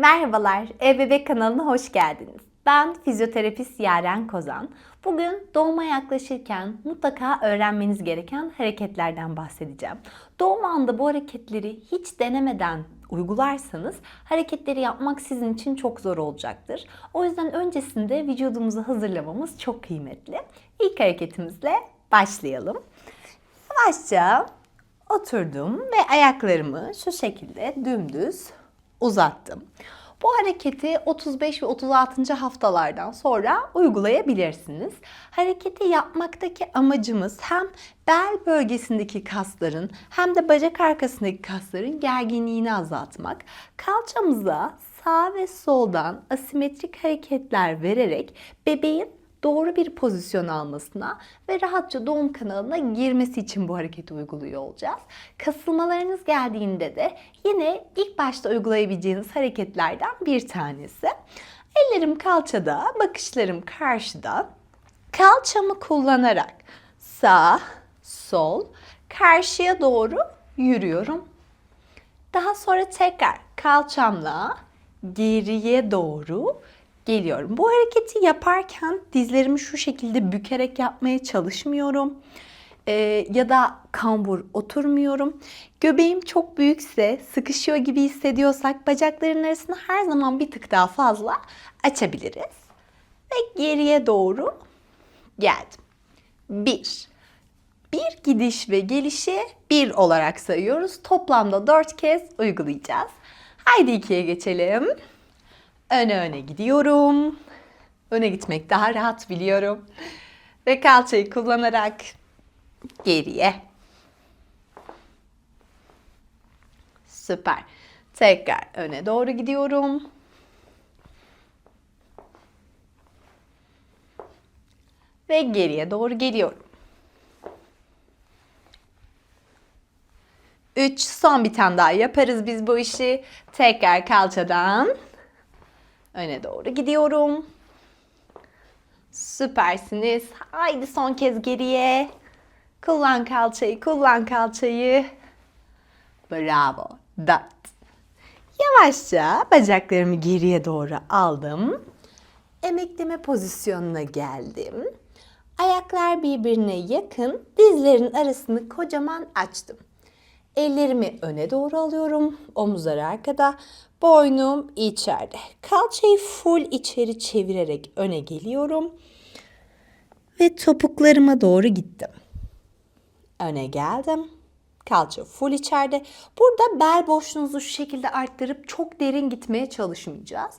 Merhabalar, EBB kanalına hoş geldiniz. Ben fizyoterapist Yaren Kozan. Bugün doğuma yaklaşırken mutlaka öğrenmeniz gereken hareketlerden bahsedeceğim. Doğum anda bu hareketleri hiç denemeden uygularsanız hareketleri yapmak sizin için çok zor olacaktır. O yüzden öncesinde vücudumuzu hazırlamamız çok kıymetli. İlk hareketimizle başlayalım. Yavaşça oturdum ve ayaklarımı şu şekilde dümdüz uzattım. Bu hareketi 35 ve 36. haftalardan sonra uygulayabilirsiniz. Hareketi yapmaktaki amacımız hem bel bölgesindeki kasların hem de bacak arkasındaki kasların gerginliğini azaltmak. Kalçamıza sağ ve soldan asimetrik hareketler vererek bebeğin doğru bir pozisyon almasına ve rahatça doğum kanalına girmesi için bu hareketi uyguluyor olacağız. Kasılmalarınız geldiğinde de yine ilk başta uygulayabileceğiniz hareketlerden bir tanesi. Ellerim kalçada, bakışlarım karşıda. Kalçamı kullanarak sağ, sol, karşıya doğru yürüyorum. Daha sonra tekrar kalçamla geriye doğru geliyorum. Bu hareketi yaparken dizlerimi şu şekilde bükerek yapmaya çalışmıyorum. Ee, ya da kambur oturmuyorum. Göbeğim çok büyükse, sıkışıyor gibi hissediyorsak bacakların arasını her zaman bir tık daha fazla açabiliriz. Ve geriye doğru geldim. Bir. Bir gidiş ve gelişi bir olarak sayıyoruz. Toplamda dört kez uygulayacağız. Haydi ikiye geçelim. Öne öne gidiyorum. Öne gitmek daha rahat biliyorum. Ve kalçayı kullanarak geriye. Süper. Tekrar öne doğru gidiyorum. Ve geriye doğru geliyorum. 3 son bir tane daha yaparız biz bu işi. Tekrar kalçadan öne doğru gidiyorum. Süpersiniz. Haydi son kez geriye. Kullan kalçayı, kullan kalçayı. Bravo. Dört. Yavaşça bacaklarımı geriye doğru aldım. Emekleme pozisyonuna geldim. Ayaklar birbirine yakın, dizlerin arasını kocaman açtım. Ellerimi öne doğru alıyorum. Omuzlar arkada. Boynum içeride. Kalçayı full içeri çevirerek öne geliyorum. Ve topuklarıma doğru gittim. Öne geldim. Kalça full içeride. Burada bel boşluğunuzu şu şekilde arttırıp çok derin gitmeye çalışmayacağız.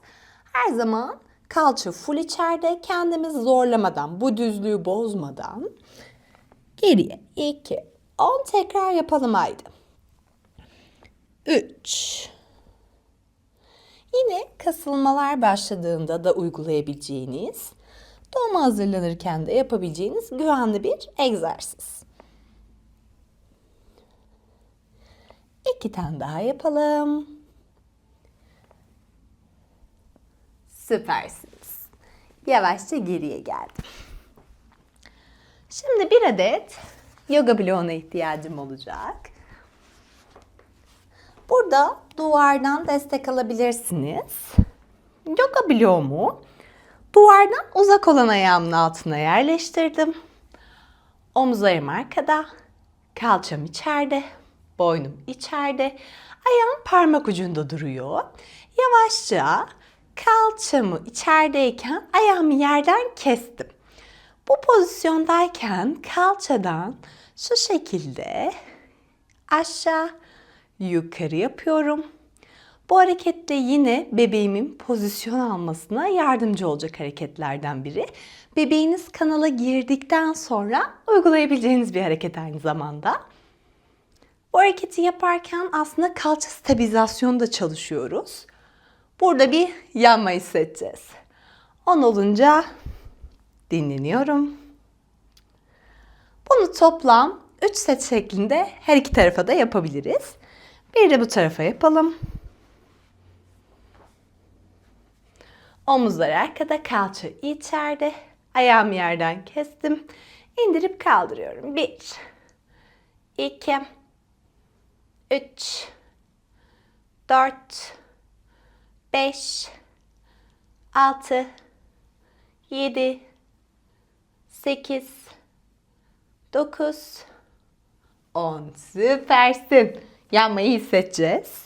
Her zaman kalça full içeride. Kendimizi zorlamadan, bu düzlüğü bozmadan geriye 2 10 tekrar yapalım haydi. 3 Yine kasılmalar başladığında da uygulayabileceğiniz, doğuma hazırlanırken de yapabileceğiniz güvenli bir egzersiz. İki tane daha yapalım. Süpersiniz. Yavaşça geriye geldim. Şimdi bir adet yoga bloğuna ihtiyacım olacak. Burada duvardan destek alabilirsiniz. Yoga bloğumu duvardan uzak olan ayağımın altına yerleştirdim. Omuzlarım arkada, kalçam içeride, boynum içeride, ayağım parmak ucunda duruyor. Yavaşça kalçamı içerideyken ayağımı yerden kestim. Bu pozisyondayken kalçadan şu şekilde aşağı yukarı yapıyorum. Bu harekette yine bebeğimin pozisyon almasına yardımcı olacak hareketlerden biri. Bebeğiniz kanala girdikten sonra uygulayabileceğiniz bir hareket aynı zamanda. Bu hareketi yaparken aslında kalça stabilizasyonu da çalışıyoruz. Burada bir yanma hissedeceğiz. 10 olunca dinleniyorum. Bunu toplam 3 set şeklinde her iki tarafa da yapabiliriz. Bir de bu tarafa yapalım. Omuzlar arkada, kalça içeride. Ayağımı yerden kestim. İndirip kaldırıyorum. Bir, iki, üç, dört, 5 6 7 8 9 10 Süpersin. Yanmayı hissedeceğiz.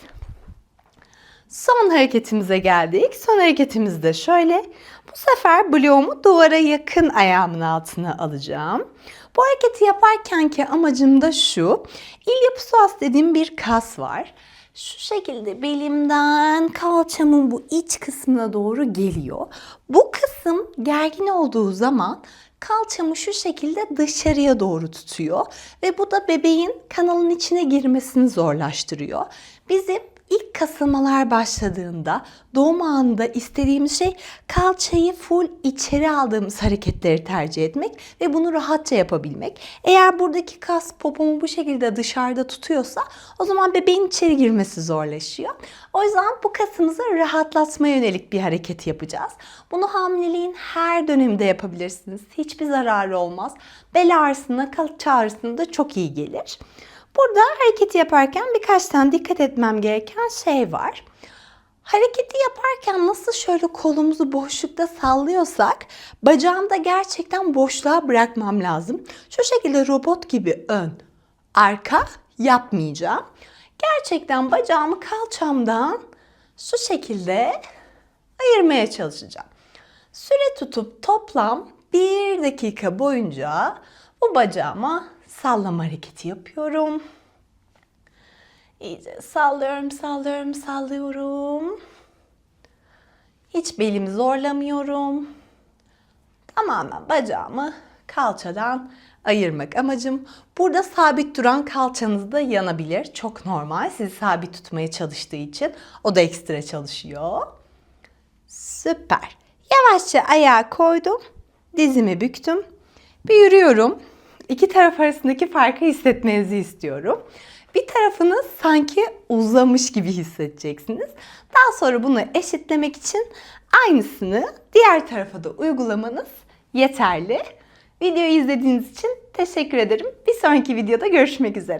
Son hareketimize geldik. Son hareketimiz de şöyle. Bu sefer bloğumu duvara yakın ayağımın altına alacağım. Bu hareketi yaparken ki amacım da şu. İlyapsoas dediğim bir kas var. Şu şekilde belimden kalçamın bu iç kısmına doğru geliyor. Bu kısım gergin olduğu zaman kalçamı şu şekilde dışarıya doğru tutuyor ve bu da bebeğin kanalın içine girmesini zorlaştırıyor. Bizim İlk kasılmalar başladığında doğum anında istediğimiz şey kalçayı full içeri aldığımız hareketleri tercih etmek ve bunu rahatça yapabilmek. Eğer buradaki kas popomu bu şekilde dışarıda tutuyorsa o zaman bebeğin içeri girmesi zorlaşıyor. O yüzden bu kasımızı rahatlatmaya yönelik bir hareket yapacağız. Bunu hamileliğin her döneminde yapabilirsiniz. Hiçbir zararı olmaz. Bel ağrısına, kalça ağrısına da çok iyi gelir. Burada hareketi yaparken birkaç tane dikkat etmem gereken şey var. Hareketi yaparken nasıl şöyle kolumuzu boşlukta sallıyorsak bacağımı da gerçekten boşluğa bırakmam lazım. Şu şekilde robot gibi ön, arka yapmayacağım. Gerçekten bacağımı kalçamdan şu şekilde ayırmaya çalışacağım. Süre tutup toplam bir dakika boyunca bu bacağıma sallama hareketi yapıyorum. İyice sallıyorum, sallıyorum, sallıyorum. Hiç belimi zorlamıyorum. Tamamen bacağımı kalçadan ayırmak amacım. Burada sabit duran kalçanız da yanabilir. Çok normal. Sizi sabit tutmaya çalıştığı için o da ekstra çalışıyor. Süper. Yavaşça ayağa koydum. Dizimi büktüm. Bir yürüyorum. İki taraf arasındaki farkı hissetmenizi istiyorum. Bir tarafınız sanki uzamış gibi hissedeceksiniz. Daha sonra bunu eşitlemek için aynısını diğer tarafa da uygulamanız yeterli. Videoyu izlediğiniz için teşekkür ederim. Bir sonraki videoda görüşmek üzere.